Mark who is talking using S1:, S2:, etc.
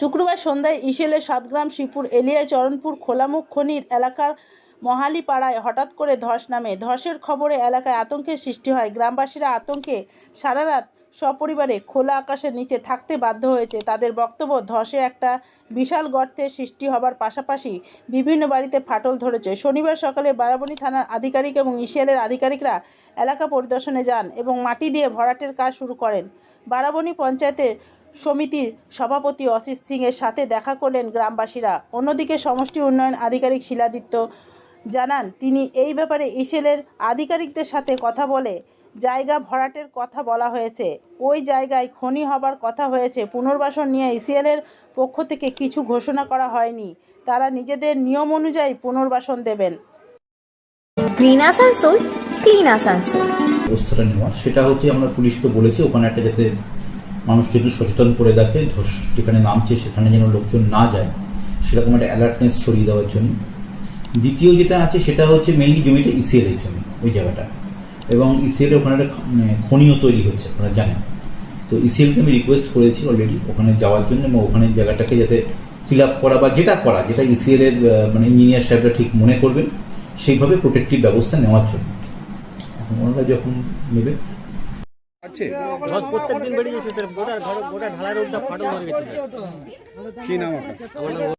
S1: সন্ধ্যায় ইসেলের সাতগ্রাম, শিবপুর, এলিয়া, চরণপুর, খোলামুখ, খনির এলাকার মহালি পাড়ায় হঠাৎ করে ধস নামে। ধসের খবরে এলাকায় আতঙ্কের সৃষ্টি হয়। গ্রামবাসীরা আতঙ্কে সারা রাত সপরিবারে খোলা আকাশের নিচে থাকতে বাধ্য হয়েছে। তাদের বক্তব্য, ধসে একটা বিশাল গর্তের সৃষ্টি হবার পাশাপাশি বিভিন্ন বাড়িতে ফাটল ধরেছে। শনিবার সকালে বারাবণী থানার আধিকারিক এবং ইসিএলের আধিকারিকরা এলাকা পরিদর্শনে যান এবং মাটি দিয়ে ভরাটের কাজ শুরু করেন। বারাবণী পঞ্চায়েতের সমিতির সভাপতি অসিত সিং এর সাথে দেখা করলেন গ্রামবাসীরা। অন্যদিকে সমষ্টি উন্নয়ন আধিকারিক শিলাদিত্য জানান তিনি এই ব্যাপারে ইসেলের আধিকারিকদের সাথে কথা বলে জায়গা ভরাটের কথা বলা হয়েছে। ওই জায়গায় খনি হবার কথা হয়েছে। পুনর্বাসন নিয়ে ইসিএলের পক্ষ থেকে কিছু ঘোষণা করা হয়নি। তারা নিজেদের নিয়ম অনুযায়ী পুনর্বাসন দেবেন।
S2: Green Asansol clean Asansol.
S3: ব্যবস্থাটা নেওয়া। সেটা হচ্ছে আমরা পুলিশকে বলেছি ওখানে একটা যাতে মানুষকে একটু সচেতন করে দেখে, ধস যেখানে নামছে সেখানে যেন লোকজন না যায়, সেরকম একটা অ্যালার্টনেস ছড়িয়ে দেওয়ার জন্য। দ্বিতীয় যেটা আছে, সেটা হচ্ছে মেনলি জমিটা ইসিএল এর জমি ওই জায়গাটা। এবং ইসিএল ওখানে একটা মানে খনিও তৈরি হচ্ছে, আপনারা জানেন। তো ইসিএলকে আমি রিকোয়েস্ট করেছি অলরেডি ওখানে যাওয়ার জন্য এবং ওখানে জায়গাটাকে যাতে ফিল আপ করা বা যেটা করা, যেটা ইসিএল এর মানে ইঞ্জিনিয়ার সাহেবরা ঠিক মনে করবেন, সেইভাবে প্রোটেক্টিভ ব্যবস্থা নেওয়ার জন্য। ওনারা যখন নেবে
S4: প্রত্যেক দিন বেড়ে গেছে স্যার গোটা ঘর গোটা ঢালাই রোডটা ফাটল ধরে গেছে।
S5: কি নাম আপনার
S4: নাম